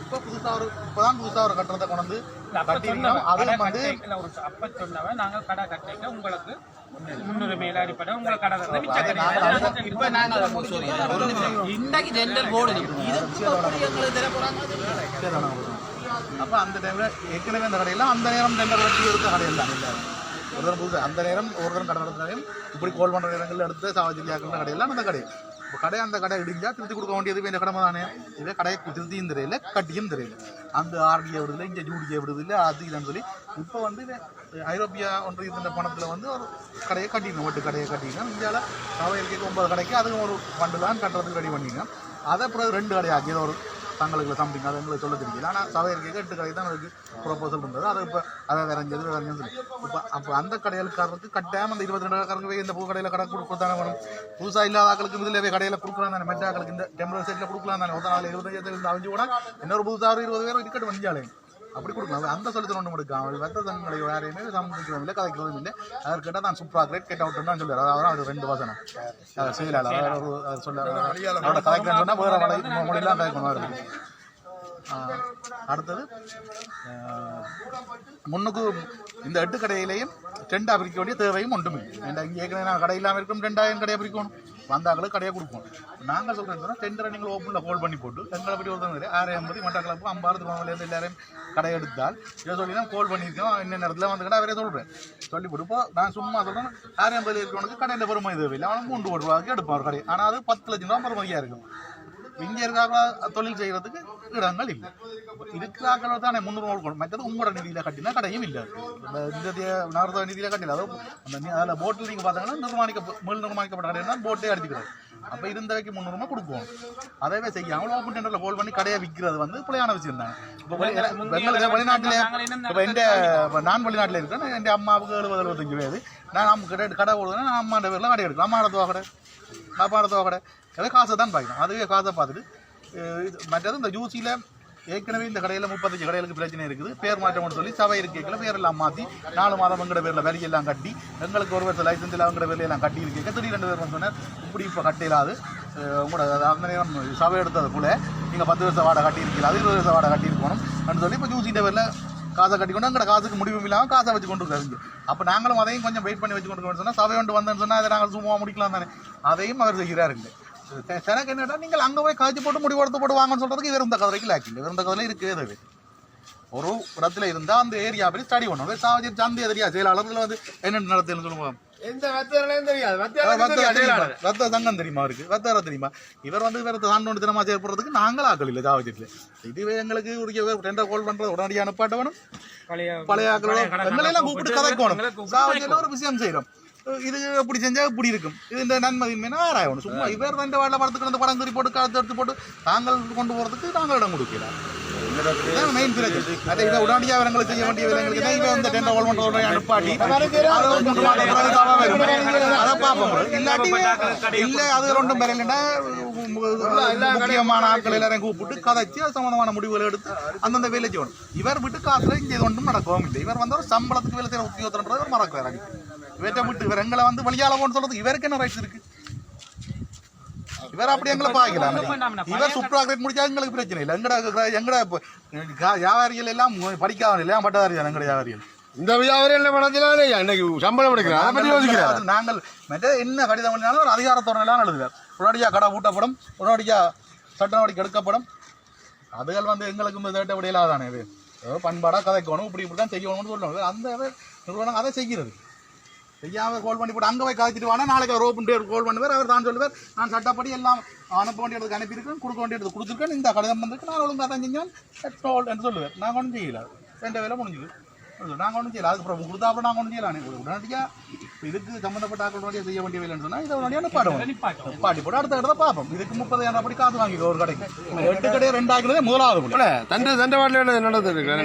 இப்போ புதுசா ஒரு இப்போதான் புதுசா ஒரு கட்டணத்தை கொண்டு வந்து இல்ல, அப்ப கட்டியிருக்கோம். சொன்னவன், கடை அதுவும் வந்து அப்ப சொன்னவன். நாங்க கடை கட்டைக்க உங்களுக்கு முன்னுரிமையில அடிப்படை. உங்களை கடை இப்ப நாங்க sorry, ஒரு நிமிஷம். இன்றைக்கு டெண்டர் போர்டு இதுக்கு எப்படி எங்களுக்கு தர போறாங்க சரிதானா அப்ப அந்த டைம்ல ஏற்கனவே அந்த கடையெல்லாம் அந்த நேரம் டெண்டர் வச்சு இருக்க கடையில் தான் இல்லை ஒரு தரம் புதுசு அந்த நேரம் ஒரு தரம் கடை நடத்தினாலும் இப்படி கோல் பண்ணுற நேரங்களில் எடுத்து சாவஜிலியாக்குற கடையெல்லாம் அந்த கடை இப்போ கடை அந்த கடை இடிஞ்சா திருத்தி கொடுக்க வேண்டியது வேண்டிய கடமை தானே இதே கடையை திருத்தியும் தெரியல கட்டியும் தெரியல அந்த ஆர்டியை விடுதில்லை இங்கே ஜூடியை விடுதில்லை அது இல்லைன்னு சொல்லி இப்போ வந்து ஐரோப்பிய ஐரோப்பியா ஒன்றியத்தின் பணத்தில் வந்து ஒரு கடையை கட்டிக்கணும் ஒட்டு கடையை கட்டிக்கணும் இந்தியாவில் சாவையலுக்கு ஒன்பது கடைக்கு அதுவும் ஒரு ஃபண்டு தான் கட்டுறதுக்கு ரெடி பண்ணிக்கணும் அதை பிறகு ரெண்டு கடையாக்கி ஒரு தங்களுக்கு சம்திங் அதை எங்களுக்கு சொல்ல தெரியல. ஆனால் சவையருக்கு எட்டு கடை தான் அதுக்கு ப்ரொபோசல் இருந்தது. அது இப்போ அதை வரைஞ்சது வரைஞ்சது சொல்லி இப்போ அப்போ அந்த கடைகளுக்காரருக்கு கட்டாயம் அந்த இருபத்தி ரெண்டு கடைக்காரங்க போய் இந்த பூ கடையில் கடை கொடுத்தானே வேணும். புதுசாக இல்லாத ஆக்களுக்கு இதில் போய் கடையில் கொடுக்கலாம் தானே. மெட்ட ஆக்களுக்கு இந்த டெம்பரரி சைட்டில் கொடுக்கலாம் தானே. ஒரு நாள் இருபத்தஞ்சாயிரத்துல இருந்து அழிஞ்சு கூட இன்னொரு புதுசாக இருபது பேர் இருக்கட்டும் வந்தாலே அப்படி கொடுக்கலாம். அந்த சொல்லிட்டு ஒன்றும் எடுக்காம அவள் வெத்த தங்களை யாரையுமே சமைக்கிறதும் இல்லை கதைக்கிறதும் இல்லை. அவர் கேட்டால் நான் சூப்பராக கிரேட் கேட் அவுட் தான் சொல்லுவார். அதாவது அது ரெண்டு வசனம். அவர் செயலாளர் அவர் அவர் சொல்ல அவரோட கதைக்கிறேன்னு சொன்னால் வேறு மொழி மொழியெல்லாம் கதைக்கணும் அவருக்கு அடுத்தது முன்னுக்கு இந்த எட்டு கடையிலையும் ரெண்டா பிரிக்க வேண்டிய தேவையும் ஒன்றுமே இங்கே ஏற்கனவே நான் கடை இல்லாமல் இருக்கும் ரெண்டாயிரம் கடையை பிரிக்கணும் வந்தாக்களுக்கு கடையை கொடுப்போம். நாங்கள் சொல்கிறேன் டெண்டரை நீங்கள் ஓப்பனில் ஹோல்ட் பண்ணி போட்டு எங்களை பற்றி ஒருத்தவங்க ஆறு ஐம்பது மட்டக்களப்பு அம்பாறு திருவண்ணாமலையிலேருந்து எல்லாரையும் கடை எடுத்தால் இதை சொல்லி தான் கோல் பண்ணியிருக்கோம். என்ன நேரத்தில் வந்து கடை அவரே சொல்கிறேன் சொல்லி போட்டு இப்போ நான் சும்மா சொல்கிறேன் ஆறு ஐம்பது இருக்கிறவனுக்கு கடையில் பெருமை தேவையில்லை. அவனுக்கு மூன்று கோடி ரூபாய்க்கு எடுப்பான் ஒரு கடை ஆனால் அது பத்து லட்சம் ரூபா பெருமதியாக இருக்கும். இங்க இருக்காங்க தொழில் செய்யறதுக்கு இடங்கள் இல்லை. இருக்கிறாங்களோ தானே முன்னூறு கொடுக்கணும் மற்றது உங்களோட நிதியில கட்டினா கடையும் இல்லை. இந்த இந்த தே- நகர்த்த நிதியில கட்டில. அதுவும் அந்த அதில் போட்டில் நீங்கள் பார்த்தாங்கன்னா நிர்மாணிக்க மேல் நிர்மாணிக்கப்பட்ட கடை தான் போட்டே அடிச்சுக்கிறது அப்போ இருந்தவைக்கு முந்நூறுமா கொடுக்குவோம் அதவே செய்யாமல் ஓப்பன் டெண்டரில் ஹோல்ட் பண்ணி கடையை விற்கிறது வந்து பிள்ளையான விஷயம் தான். இப்போ வெளிநாட்டில் இப்போ எந்த நான் வெளிநாட்டில் இருக்கேன். என் அம்மாவுக்கு எழுபது எழுபத்தஞ்சு வயது நான் நம்ம கடை கடை நான் அம்மாண்ட பேரில் கடை எடுக்கலாம். அம்மாவோட கடை? பாப்பாவோட துவா கடை அதை காசை தான் பார்க்கணும் அதுவே காசை பார்த்துட்டு இது மற்றது இந்த ஜூசியில் ஏற்கனவே இந்த கடையில் முப்பத்தஞ்சு கடைகளுக்கு பிரச்சனை இருக்குது. பேர் மாற்றம்னு சொல்லி சபை இருக்கைகளை பேரெல்லாம் மாற்றி நாலு மாதம் எங்கட பேரில் விலையெல்லாம் கட்டி எங்களுக்கு ஒரு வருஷம் லைசன்ஸ் இல்லை அவங்கட பேர்ல எல்லாம் கட்டி இருக்கீங்க திடீர் ரெண்டு பேர் சொன்னார் இப்படி இப்போ கட்டிடாது உங்களோட அந்த நேரம் சபை எடுத்தது போல நீங்கள் பத்து வருஷம் வாடகை கட்டியிருக்கீங்களா? அது இருபது வருஷம் வாடகை கட்டியிருக்கணும். அப்படின்னு சொல்லி இப்போ ஜூசின்ற பேரில் காசை கட்டிக்கொண்டு அங்கே காசுக்கு முடிவும் இல்லாமல் காசை வச்சு கொண்டு இருக்காருங்க அப்போ நாங்களும் அதையும் கொஞ்சம் வெயிட் பண்ணி வச்சு கொண்டு சொன்னால் சபை ஒன்று வந்தேன்னு சொன்னால் அதை நாங்கள் சும்மா முடிக்கலாம் தானே. அதையும் அவர் செய்கிறாருங்க எனக்கு என்னடா நீங்கள் அங்கே போய் காய்ச்சி போட்டு முடிவெடுத்து போட்டு வாங்கன்னு சொல்கிறதுக்கு இவர் இந்த கதைக்கு லேக்கிங்க இவர் இந்த கதையில் இருக்கவே அது ஒரு இடத்துல இருந்தால் அந்த ஏரியா போய் ஸ்டடி பண்ணுவோம் சாவஜி சந்தி எதிரியா? செயலாளர்கள் வந்து என்னென்ன நடத்துன்னு சொல்லுவாங்க எந்த தெரியாது. சங்கம் தெரியுமா? இவர் வந்து தினமா செயல்படுறதுக்கு நாங்கள் ஆக்கள் இல்லை சாவஜிட்டில் இதுவே எங்களுக்கு உரிய டெண்டர் கால் பண்றது உடனடியாக அனுப்பாட்ட வேணும். பழைய ஆக்களோட எங்களை எல்லாம் கூப்பிட்டு கதைக்கணும். சாவஜியில் ஒரு விஷயம் செய்யறோம். இது இப்படி செஞ்சா இப்படி இருக்கும்? இது இந்த நன்மதின்மை ஆராயணும். சும்மா இவர் ரெண்டு வாழ படத்துக்கு அந்த படம் திருப்பி போட்டு காலத்தை எடுத்து போட்டு தாங்கள் கொண்டு போறதுக்கு நாங்கள் இடம் கொடுக்கல. மெயின் பிரச்சனை அதை இதை உடனடியாக அவங்களுக்கு செய்ய வேண்டிய வேலைங்களுக்கு தான் இவன் இந்த டெண்டர் ஹோல் பண்றவரை அனுப்பாட்டி அதை பார்ப்போம். இல்லாட்டி இல்ல அது ரெண்டும் பெறலைன்னா முக்கியமான ஆட்கள் எல்லாரையும் கூப்பிட்டு கதைச்சு அது சம்பந்தமான முடிவுகளை எடுத்து அந்தந்த வேலை செய்யணும் இவர் விட்டு காசுல இங்க இது ஒன்றும் நடக்கவும் இல்லை. இவர் வந்து ஒரு சம்பளத்துக்கு வேலை செய்யற உத்தியோகத்தன்றது மறக்கிறாரு. இவர்கிட்ட விட்டு இவர் எங்களை வந்து வழியால போன்னு சொல்றதுக்கு இவருக்கு என்ன ரைட்ஸ் இருக்கு? இவர் அப்படி எங்களை பாக்கலாம் இவர் சுற்றுலா கிரேட் முடிச்சா எங்களுக்கு பிரச்சனை இல்லை. எங்கட எங்கட வியாபாரிகள் எல்லாம் படிக்காத இல்லையா? பட்டதாரி எங்கட வியாபாரிகள்? இந்த வியாபாரிகள் பணத்திலான இன்னைக்கு சம்பளம் அது நாங்கள் மற்ற என்ன கடிதம் பண்ணினாலும் ஒரு அதிகாரத்தோட எல்லாம் எழுதுவார். உடனடியாக கடை ஊட்டப்படும் உடனடியாக சட்ட நடவடிக்கை எடுக்கப்படும். அதுகள் வந்து எங்களுக்கு தேட்ட விடையில தானே இது. ஏதோ பண்பாடாக கதைக்கணும் இப்படி இப்படி தான் செய்யணும்னு சொல்லணும் அந்த நிறுவனம் அதை செய்கிறது. செய்யாம கோல் பண்ணி போட்டு அங்கே போய் காய்ச்சிட்டு வானா நாளைக்கு ரோப்புண்டு கோல் பண்ணுவார் அவர் தான் சொல்லுவார் நான் சட்டப்படி எல்லாம் அனுப்ப வேண்டியதுக்கு அனுப்பியிருக்கேன் கொடுக்க வேண்டியது கொடுத்துருக்கேன் இந்த கடிதம் வந்திருக்கு நான் ஒழுங்காக தான் செஞ்சேன் டோல் என்று சொல்லுவார். நாங்கள் ஒன்றும் செய்யல. ரெண்டு வேலை முடிஞ்சுது. நாங்கள் ஒன்றும் செய்யல. அதுக்கப்புறம் கொடுத்தா அப்புறம் நாங்கள் ஒன்றும் செய்யலாம் உடனடியாக இதுக்கு சம்மந்தப்பட்ட ஆக்களுடைய செய்ய வேண்டிய வேலைன்னு சொன்னால் இதை உடனடியாக நிப்பாடுவோம் பாட்டி போட்டு அடுத்த இடத்த பார்ப்போம். இதுக்கு முப்பதாயிரம் அப்படி காசு வாங்கிக்கோ ஒரு கடைக்கு. எட்டு கடையை ரெண்டாக்கிறதே முதலாவது புள்ளி. தண்டை தண்டை வாட்டில்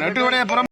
எட்டு கடையை